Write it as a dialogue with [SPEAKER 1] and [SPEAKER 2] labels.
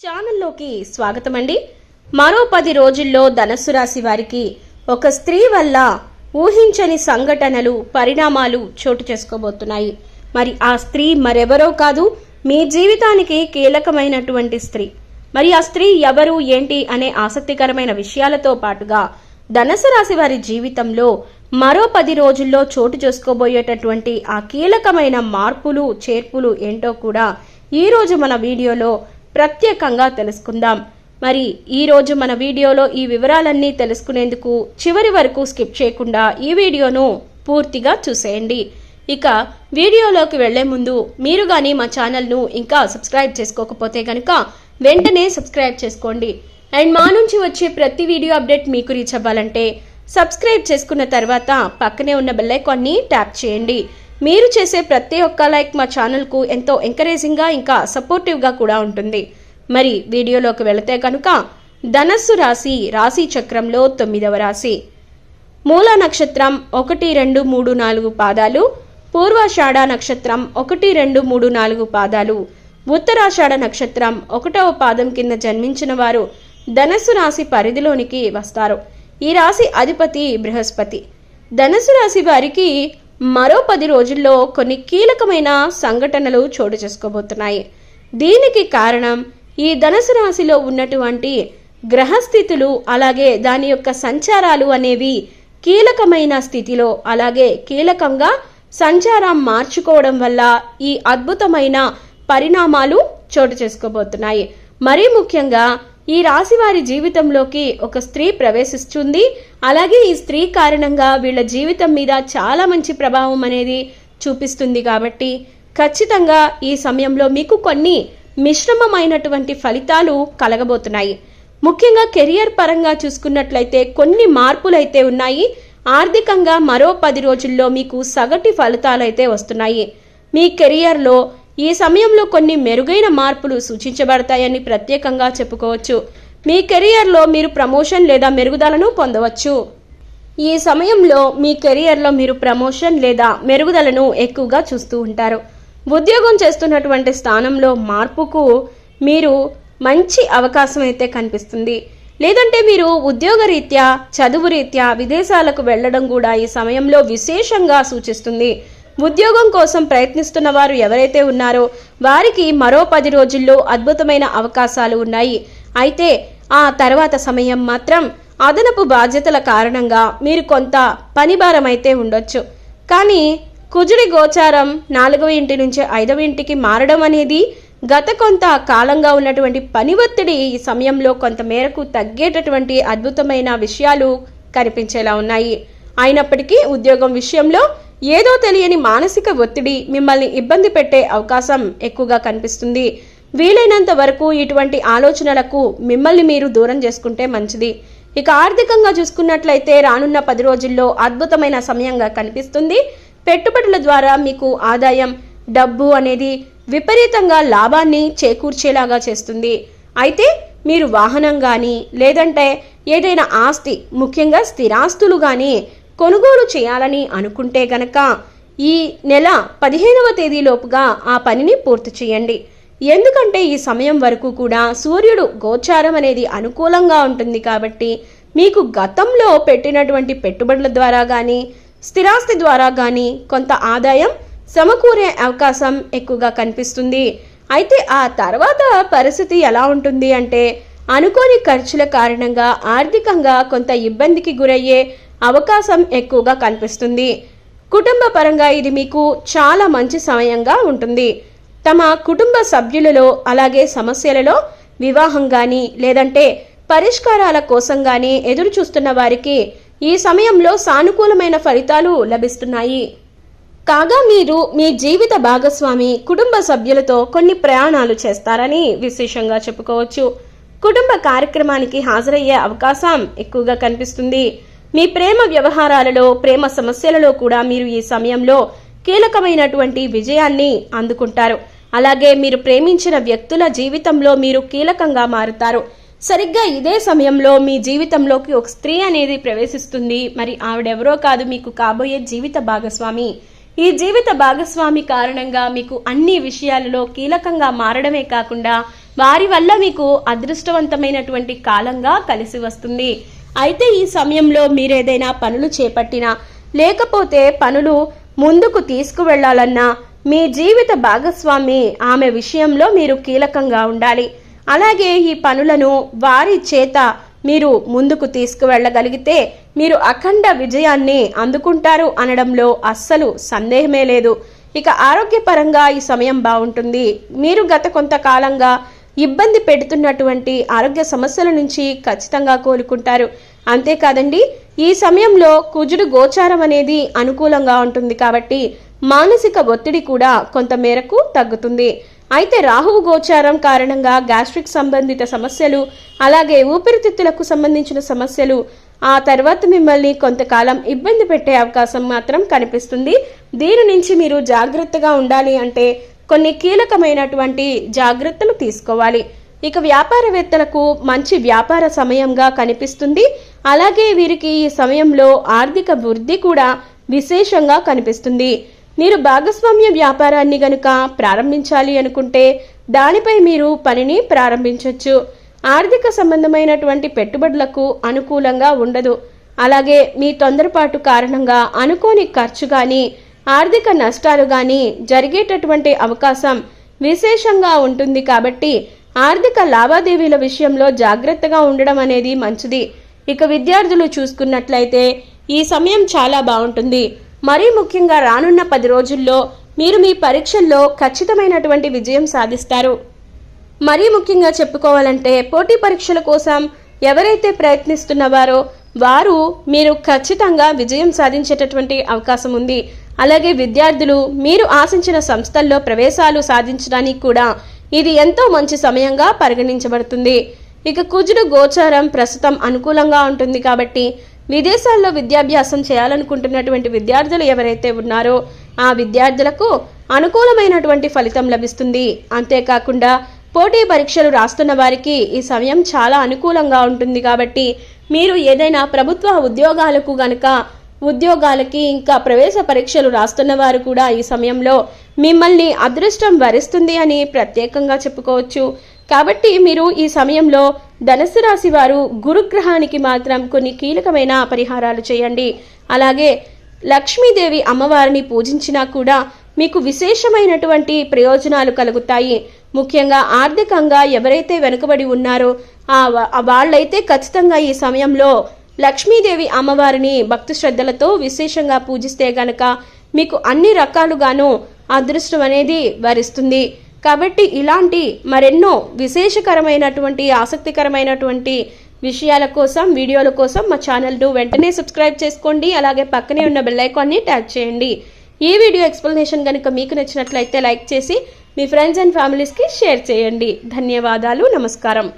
[SPEAKER 1] ఛానల్లోకి స్వాగతం అండి మరో పది రోజుల్లో ధనస్సు రాశి వారికి ఒక స్త్రీ వల్ల ఊహించని సంఘటనలు పరిణామాలు చోటు చేసుకోబోతున్నాయి. మరి ఆ స్త్రీ మరెవరో కాదు మీ జీవితానికి కీలకమైనటువంటి స్త్రీ. మరి ఆ స్త్రీ ఎవరు ఏంటి అనే ఆసక్తికరమైన విషయాలతో పాటుగా ధనస్సు రాశి వారి జీవితంలో మరో పది రోజుల్లో చోటు చేసుకోబోయేటటువంటి ఆ కీలకమైన మార్పులు చేర్పులు ఏంటో కూడా ఈరోజు మన వీడియోలో ప్రత్యేకంగా తెలుసుకుందాం. మరి ఈరోజు మన వీడియోలో ఈ వివరాలన్నీ తెలుసుకునేందుకు చివరి వరకు స్కిప్ చేయకుండా ఈ వీడియోను పూర్తిగా చూసేయండి. ఇక వీడియోలోకి వెళ్ళే ముందు మీరు కానీ మా ఛానల్ను ఇంకా సబ్స్క్రైబ్ చేసుకోకపోతే కనుక వెంటనే సబ్స్క్రైబ్ చేసుకోండి. అండ్ మా నుంచి వచ్చే ప్రతి వీడియో అప్డేట్ మీకు రీచ్ అవ్వాలంటే సబ్స్క్రైబ్ చేసుకున్న తర్వాత పక్కనే ఉన్న బెల్లైకాన్ని ట్యాప్ చేయండి. మీరు చేసే ప్రతి ఒక్క లైక్ మా ఛానల్కు ఎంతో ఎంకరేజింగ్గా ఇంకా సపోర్టివ్గా కూడా ఉంటుంది. మరి వీడియోలోకి వెళితే కనుక ధనస్సు రాశి రాశి చక్రంలో తొమ్మిదవ రాశి. మూల నక్షత్రం ఒకటి రెండు మూడు నాలుగు పాదాలు. పూర్వాషాఢ నక్షత్రం ఒకటి రెండు మూడు నాలుగు పాదాలు. ఉత్తరాషాఢ నక్షత్రం ఒకటవ పాదం కింద జన్మించిన వారు ధనస్సు రాశి పరిధిలోనికి వస్తారు. ఈ రాశి అధిపతి బృహస్పతి. ధనస్సు రాశి వారికి మరో పది రోజుల్లో కొన్ని కీలకమైన సంఘటనలు చోటు చేసుకోబోతున్నాయి. దీనికి కారణం ఈ ధనుసు రాశిలో ఉన్నటువంటి గ్రహస్థితులు అలాగే దాని యొక్క సంచారాలు అనేవి కీలకమైన స్థితిలో అలాగే కీలకంగా సంచారం మార్చుకోవడం వల్ల ఈ అద్భుతమైన పరిణామాలు చోటు చేసుకోబోతున్నాయి. మరీ ముఖ్యంగా ఈ రాశి వారి జీవితంలోకి ఒక స్త్రీ ప్రవేశిస్తుంది. అలాగే ఈ స్త్రీ కారణంగా వీళ్ళ జీవితం మీద చాలా మంచి ప్రభావం అనేది చూపిస్తుంది కాబట్టి ఖచ్చితంగా ఈ సమయంలో మీకు కొన్ని మిశ్రమమైనటువంటి ఫలితాలు కలగబోతున్నాయి. ముఖ్యంగా కెరియర్ పరంగా చూసుకున్నట్లయితే కొన్ని మార్పులైతే ఉన్నాయి. ఆర్థికంగా మరో పది రోజుల్లో మీకు సగటి ఫలితాలైతే వస్తున్నాయి. మీ కెరియర్లో ఈ సమయంలో కొన్ని మెరుగైన మార్పులు సూచించబడతాయని ప్రత్యేకంగా చెప్పుకోవచ్చు. మీ కెరియర్లో మీరు ప్రమోషన్ లేదా మెరుగుదలను పొందవచ్చు. ఈ సమయంలో మీ కెరియర్లో మీరు ప్రమోషన్ లేదా మెరుగుదలను ఎక్కువగా చూస్తూ ఉంటారు. ఉద్యోగం చేస్తున్నటువంటి స్థానంలో మార్పుకు మీరు మంచి అవకాశం అయితే కనిపిస్తుంది. లేదంటే మీరు ఉద్యోగరీత్యా చదువు రీత్యా విదేశాలకు వెళ్ళడం కూడా ఈ సమయంలో విశేషంగా సూచిస్తుంది. ఉద్యోగం కోసం ప్రయత్నిస్తున్న వారు ఎవరైతే ఉన్నారో వారికి మరో పది రోజుల్లో అద్భుతమైన అవకాశాలు ఉన్నాయి. అయితే ఆ తర్వాత సమయం మాత్రం అదనపు బాధ్యతల కారణంగా మీరు కొంత పనిభారం అయితే ఉండొచ్చు. కానీ కుజుడి గోచారం నాలుగవ ఇంటి నుంచి ఐదవ ఇంటికి మారడం అనేది గత కొంత కాలంగా ఉన్నటువంటి పని ఒత్తిడి ఈ సమయంలో కొంత మేరకు తగ్గేటటువంటి అద్భుతమైన విషయాలు కనిపించేలా ఉన్నాయి. అయినప్పటికీ ఉద్యోగం విషయంలో ఏదో తెలియని మానసిక ఒత్తిడి మిమ్మల్ని ఇబ్బంది పెట్టే అవకాశం ఎక్కువగా కనిపిస్తుంది. వీలైనంత వరకు ఇటువంటి ఆలోచనలకు మిమ్మల్ని మీరు దూరం చేసుకుంటే మంచిది. ఇక ఆర్థికంగా చూసుకున్నట్లయితే రానున్న పది రోజుల్లో అద్భుతమైన సమయంగా కనిపిస్తుంది. పెట్టుబడుల ద్వారా మీకు ఆదాయం డబ్బు అనేది విపరీతంగా లాభాన్ని చేకూర్చేలాగా చేస్తుంది. అయితే మీరు వాహనం కానీ లేదంటే ఏదైనా ఆస్తి ముఖ్యంగా స్థిరాస్తులు కానీ కొనుగోలు చేయాలని అనుకుంటే గనక ఈ నెల పదిహేనవ తేదీలోపుగా ఆ పనిని పూర్తి చేయండి. ఎందుకంటే ఈ సమయం వరకు కూడా సూర్యుడు గోచారం అనేది అనుకూలంగా ఉంటుంది కాబట్టి మీకు గతంలో పెట్టినటువంటి పెట్టుబడుల ద్వారా కానీ స్థిరాస్తి ద్వారా కానీ కొంత ఆదాయం సమకూరే అవకాశం ఎక్కువగా కనిపిస్తుంది. అయితే ఆ తర్వాత పరిస్థితి ఎలా ఉంటుంది అంటే అనుకోని ఖర్చుల కారణంగా ఆర్థికంగా కొంత ఇబ్బందికి గురయ్యే అవకాశం ఎక్కువగా కనిపిస్తుంది. కుటుంబ పరంగా ఇది మీకు చాలా మంచి సమయంగా ఉంటుంది. తమ కుటుంబ సభ్యులలో అలాగే సమస్యలలో వివాహం కానీ లేదంటే పరిష్కారాల కోసం కానీ ఎదురు చూస్తున్న వారికి ఈ సమయంలో సానుకూలమైన ఫలితాలు లభిస్తున్నాయి. కాగా మీరు మీ జీవిత భాగస్వామి కుటుంబ సభ్యులతో కొన్ని ప్రయాణాలు చేస్తారని విశేషంగా చెప్పుకోవచ్చు. కుటుంబ కార్యక్రమానికి హాజరయ్యే అవకాశం ఎక్కువగా కనిపిస్తుంది. మీ ప్రేమ వ్యవహారాలలో ప్రేమ సమస్యలలో కూడా మీరు ఈ సమయంలో కీలకమైనటువంటి విజయాన్ని అందుకుంటారు. అలాగే మీరు ప్రేమించిన వ్యక్తుల జీవితంలో మీరు కీలకంగా మారుతారు. సరిగ్గా ఇదే సమయంలో మీ జీవితంలోకి ఒక స్త్రీ అనేది ప్రవేశిస్తుంది. మరి ఆవిడెవరో కాదు మీకు కాబోయే జీవిత భాగస్వామి. ఈ జీవిత భాగస్వామి కారణంగా మీకు అన్ని విషయాలలో కీలకంగా మారడమే కాకుండా వారి వల్ల మీకు అదృష్టవంతమైనటువంటి కాలంగా కలిసి వస్తుంది. అయితే ఈ సమయంలో మీరు ఏదైనా పనులు చేపట్టినా లేకపోతే పనులు ముందుకు తీసుకువెళ్ళాలన్నా మీ జీవిత భాగస్వామి ఆమె విషయంలో మీరు కీలకంగా ఉండాలి. అలాగే ఈ పనులను వారి చేత మీరు ముందుకు తీసుకువెళ్ళగలిగితే మీరు అఖండ విజయాన్ని అందుకుంటారు అనడంలో అస్సలు సందేహమే లేదు. ఇక ఆరోగ్యపరంగా ఈ సమయం బాగుంటుంది. మీరు గత కొంతకాలంగా ఇబ్బంది పెడుతున్నటువంటి ఆరోగ్య సమస్యల నుంచి ఖచ్చితంగా కోలుకుంటారు. అంతేకాదండి ఈ సమయంలో కుజుడు గోచారం అనేది అనుకూలంగా ఉంటుంది కాబట్టి మానసిక ఒత్తిడి కూడా కొంత మేరకు తగ్గుతుంది. అయితే రాహువు గోచారం కారణంగా గ్యాస్ట్రిక్ సంబంధిత సమస్యలు అలాగే ఊపిరితిత్తులకు సంబంధించిన సమస్యలు ఆ తర్వాత మిమ్మల్ని కొంతకాలం ఇబ్బంది పెట్టే అవకాశం మాత్రం కనిపిస్తుంది. దీని నుంచి మీరు జాగ్రత్తగా ఉండాలి అంటే కొన్ని కీలకమైనటువంటి జాగ్రత్తలు తీసుకోవాలి. ఇక వ్యాపారవేత్తలకు మంచి వ్యాపార సమయంగా కనిపిస్తుంది. అలాగే వీరికి ఈ సమయంలో ఆర్థిక వృద్ధి కూడా విశేషంగా కనిపిస్తుంది. మీరు భాగస్వామ్య వ్యాపారాన్ని గనుక ప్రారంభించాలి అనుకుంటే దానిపై మీరు పనిని ప్రారంభించవచ్చు ఆర్థిక సంబంధమైనటువంటి పెట్టుబడులకు అనుకూలంగా ఉండదు. అలాగే మీ తొందరపాటు కారణంగా అనుకోని ఖర్చు కానీ ఆర్థిక నష్టాలు కానీ జరిగేటటువంటి అవకాశం విశేషంగా ఉంటుంది కాబట్టి ఆర్థిక లావాదేవీల విషయంలో జాగ్రత్తగా ఉండడం అనేది మంచిది. ఇక విద్యార్థులు చూసుకున్నట్లయితే ఈ సమయం చాలా బాగుంటుంది. మరీ ముఖ్యంగా రానున్న పది రోజుల్లో మీరు మీ పరీక్షల్లో ఖచ్చితమైనటువంటి విజయం సాధిస్తారు. మరీ ముఖ్యంగా చెప్పుకోవాలంటే పోటీ పరీక్షల కోసం ఎవరైతే ప్రయత్నిస్తున్నవారో వారు మీరు ఖచ్చితంగా విజయం సాధించేటటువంటి అవకాశం ఉంది. అలాగే విద్యార్థులు మీరు ఆశించిన సంస్థల్లో ప్రవేశాలు సాధించడానికి కూడా ఇది ఎంతో మంచి సమయంగా పరిగణించబడుతుంది. ఇక కుజుడు గోచారం ప్రస్తుతం అనుకూలంగా ఉంటుంది కాబట్టి విదేశాల్లో విద్యాభ్యాసం చేయాలనుకుంటున్నటువంటి విద్యార్థులు ఎవరైతే ఉన్నారో ఆ విద్యార్థులకు అనుకూలమైనటువంటి ఫలితం లభిస్తుంది. అంతేకాకుండా పోటీ పరీక్షలు రాస్తున్న వారికి ఈ సమయం చాలా అనుకూలంగా ఉంటుంది కాబట్టి మీరు ఏదైనా ప్రభుత్వ ఉద్యోగాలకు గనక ఉద్యోగాలకి ఇంకా ప్రవేశ పరీక్షలు రాస్తున్న వారు కూడా ఈ సమయంలో మిమ్మల్ని అదృష్టం వరిస్తుంది అని ప్రత్యేకంగా చెప్పుకోవచ్చు. కాబట్టి మీరు ఈ సమయంలో ధనస్సు రాశి వారు గురుగ్రహానికి మాత్రం కొన్ని కీలకమైన పరిహారాలు చేయండి. అలాగే లక్ష్మీదేవి అమ్మవారిని పూజించినా కూడా మీకు విశేషమైనటువంటి ప్రయోజనాలు కలుగుతాయి. ముఖ్యంగా ఆర్థికంగా ఎవరైతే వెనుకబడి ఉన్నారో ఆ ఆ వాళ్ళైతే ఖచ్చితంగా ఈ సమయంలో లక్ష్మీదేవి అమ్మవారిని భక్తి శ్రద్ధలతో విశేషంగా పూజిస్తే గనక మీకు అన్ని రకాలుగాను అదృష్టం అనేది వరిస్తుంది. కాబట్టి ఇలాంటి మరెన్నో విశేషకరమైనటువంటి ఆసక్తికరమైనటువంటి విషయాల కోసం వీడియోల కోసం మా ఛానల్ను వెంటనే సబ్స్క్రైబ్ చేసుకోండి. అలాగే పక్కనే ఉన్న బెల్లైకాన్ని ట్యాప్ చేయండి. ఈ వీడియో ఎక్స్ప్లెనేషన్ కనుక మీకు నచ్చినట్లయితే లైక్ చేసి మీ ఫ్రెండ్స్ అండ్ ఫ్యామిలీస్కి షేర్ చేయండి. ధన్యవాదాలు. నమస్కారం.